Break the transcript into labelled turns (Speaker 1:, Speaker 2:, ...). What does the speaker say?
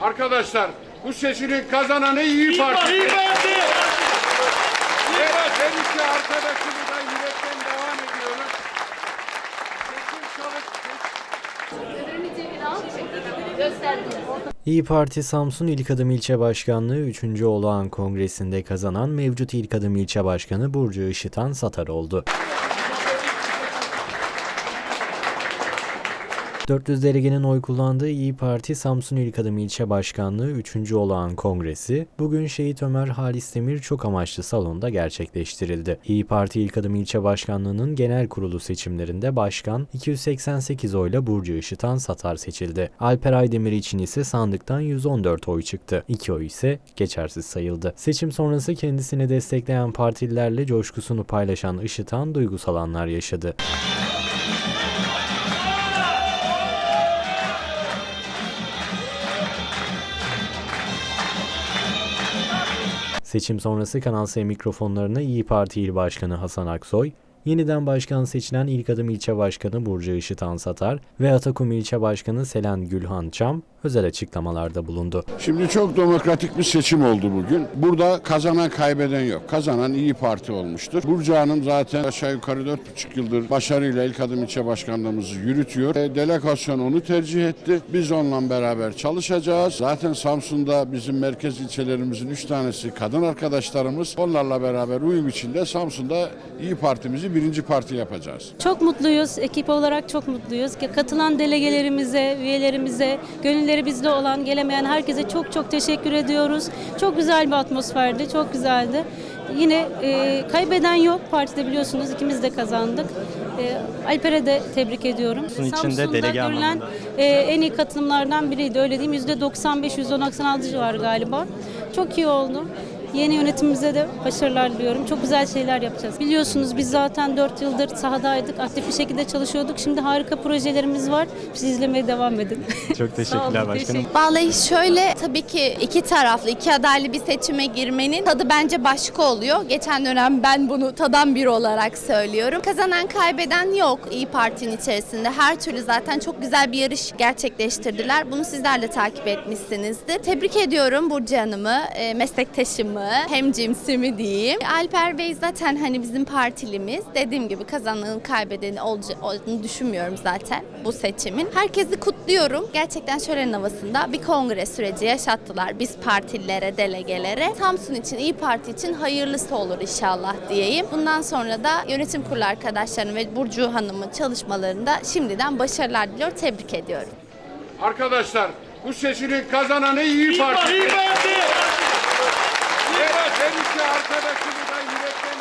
Speaker 1: Arkadaşlar bu seçimin kazananı İyi Parti.
Speaker 2: İyi Parti!
Speaker 1: Evet, her iki arkadaşımı da yürekten devam.
Speaker 3: Gösterdiler.
Speaker 4: İyi Parti Samsun İlk Adım İlçe Başkanlığı 3. Olağan Kongresi'nde kazanan mevcut İlk Adım İlçe Başkanı Burcu Işıtan Satar oldu. 400 delegenin oy kullandığı İyi Parti Samsun İlk Adım İlçe Başkanlığı 3. Olağan Kongresi bugün Şehit Ömer Halis Demir çok amaçlı salonda gerçekleştirildi. İyi Parti İlk Adım İlçe Başkanlığı'nın genel kurulu seçimlerinde başkan 288 oyla Burcu Işıtan Satar seçildi. Alper Aydemir için ise sandıktan 114 oy çıktı. 2 oy ise geçersiz sayıldı. Seçim sonrası kendisini destekleyen partililerle coşkusunu paylaşan Işıtan duygusal anlar yaşadı. Seçim sonrası Kanal S mikrofonlarına İyi Parti İl Başkanı Hasan Aksoy, yeniden başkan seçilen İlk Adım İlçe Başkanı Burcu Işıtan Satar ve Atakum İlçe Başkanı Selen Gülhan Çam özel açıklamalarda bulundu.
Speaker 1: Şimdi çok demokratik bir seçim oldu bugün. Burada kazanan kaybeden yok. Kazanan İyi Parti olmuştur. Burcu Hanım zaten aşağı yukarı 4,5 yıldır başarıyla ilk adım ilçe başkanlığımızı yürütüyor. E, delegasyon onu tercih etti. Biz onunla beraber çalışacağız. Zaten Samsun'da bizim merkez ilçelerimizin 3 tanesi kadın arkadaşlarımız. Onlarla beraber uyum içinde Samsun'da İyi Partimizi birinci parti yapacağız.
Speaker 5: Çok mutluyuz. Ekip olarak çok mutluyuz. Katılan delegelerimize, üyelerimize, gönülleri bizde olan, gelemeyen herkese çok çok teşekkür ediyoruz. Çok güzel bir atmosferdi, çok güzeldi. Yine e, kaybeden yok partide biliyorsunuz ikimiz de kazandık. E, Alper'e de tebrik ediyorum.
Speaker 2: Bunun içinde
Speaker 5: Samsun'da
Speaker 2: delege
Speaker 5: görülen
Speaker 2: anlamında.
Speaker 5: e, en iyi katılımlardan biriydi öyle diyeyim. %95-%96 civarı galiba. Çok iyi oldu. Yeni yönetimimize de başarılar diliyorum. Çok güzel şeyler yapacağız. Biliyorsunuz biz zaten 4 yıldır sahadaydık. Aktif bir şekilde çalışıyorduk. Şimdi harika projelerimiz var. Bizi izlemeye devam edin.
Speaker 2: Çok teşekkürler başkanım.
Speaker 6: Vallahi şöyle tabii ki iki taraflı, iki adaylı bir seçime girmenin tadı bence başka oluyor. Geçen dönem ben bunu tadan biri olarak söylüyorum. Kazanan kaybeden yok İyi Parti'nin içerisinde. Her türlü zaten çok güzel bir yarış gerçekleştirdiler. Bunu sizler de takip etmişsinizdir. Tebrik ediyorum Burcu Hanım'ı, e, meslektaşımı, hem cimsimi diyeyim. Alper Bey zaten hani bizim partilimiz. Dediğim gibi kazanan kaybedeni olduğunu düşünmüyorum zaten bu seçimin. Herkesi kutluyorum. Gerçekten şöyle havasında bir kongre süreci yaşattılar biz partililere, delegelere. Samsun için, İyi Parti için hayırlısı olur inşallah diyeyim. Bundan sonra da yönetim kurulu arkadaşlarım ve Burcu Hanım'ın çalışmalarında şimdiden başarılar diliyor. Tebrik ediyorum.
Speaker 1: Arkadaşlar bu seçimin kazananı İyi Parti.
Speaker 2: İyi Parti!
Speaker 1: Her iki arkadaşımı da yürekten